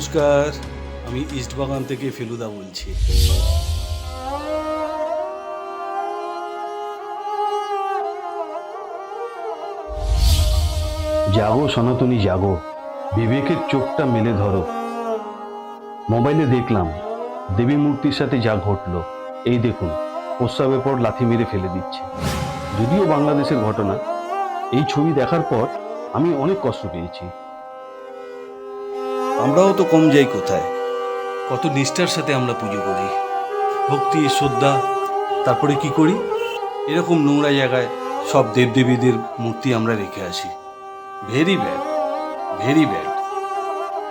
নমস্কার, আমি ইস্টবাগান থেকে ফেলুদা বলছি। জাগো সনাতনী, জাগো। বিবেকের চোখটা মেলে ধরো। মোবাইলে দেখলাম, দেবী মূর্তির সাথে যা ঘটলো। এই দেখুন, প্রস্রাবের পর লাথি মেরে ফেলে দিচ্ছে। যদিও বাংলাদেশের ঘটনা, এই ছবি দেখার পর আমি অনেক কষ্ট পেয়েছি। আমরাও তো কম যাই কোথায়। কত নিষ্ঠার সাথে আমরা পুজো করি। ভক্তি, শ্রদ্ধা, তারপরে কি করি? এরকম নোংরা জায়গায় সব দেবদেবীদের মূর্তি আমরা রেখে আসি। ভেরি ব্যাড ভেরি ব্যাড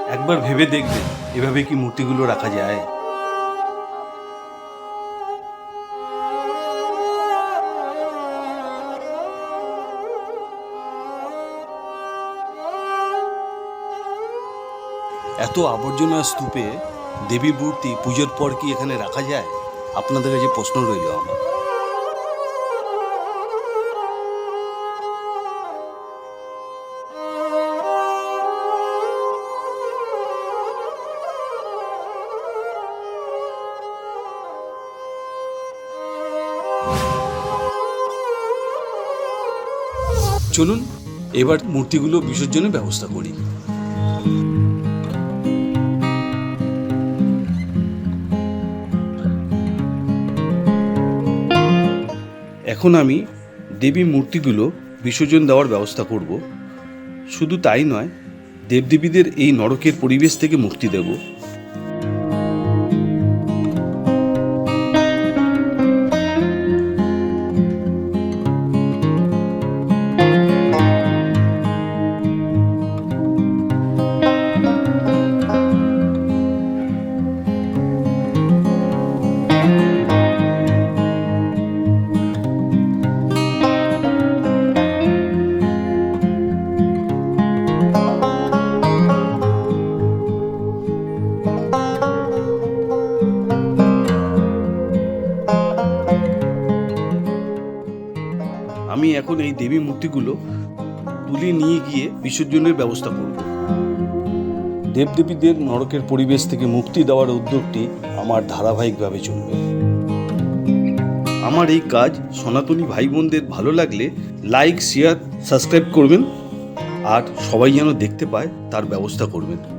একবার ভেবে দেখবে এভাবে কি মূর্তিগুলো রাখা যায়? এত আবর্জনা স্তূপে দেবী মূর্তি পুজোর পর কি এখানে রাখা যায়? আপনাদের কাছে প্রশ্ন রইল আমার। চলুন, এবার মূর্তিগুলো বিসর্জনের ব্যবস্থা করি। এখন আমি দেবী মূর্তিগুলো বিসর্জন দেওয়ার ব্যবস্থা করব। শুধু তাই নয়, দেবদেবীদের এই নরকের পরিবেশ থেকে মুক্তি দেব। আমি এখন এই দেবী মূর্তিগুলো তুলে নিয়ে গিয়ে বিসর্জনের ব্যবস্থা করব। দেবদেবীদের নরকের পরিবেশ থেকে মুক্তি দেওয়ার উদ্যোগটি আমার ধারাবাহিকভাবে চলবে। আমার এই কাজ সনাতনী ভাই বোনদের ভালো লাগলে লাইক শেয়ার সাবস্ক্রাইব করবেন আর সবাই যেন দেখতে পায় তার ব্যবস্থা করবেন।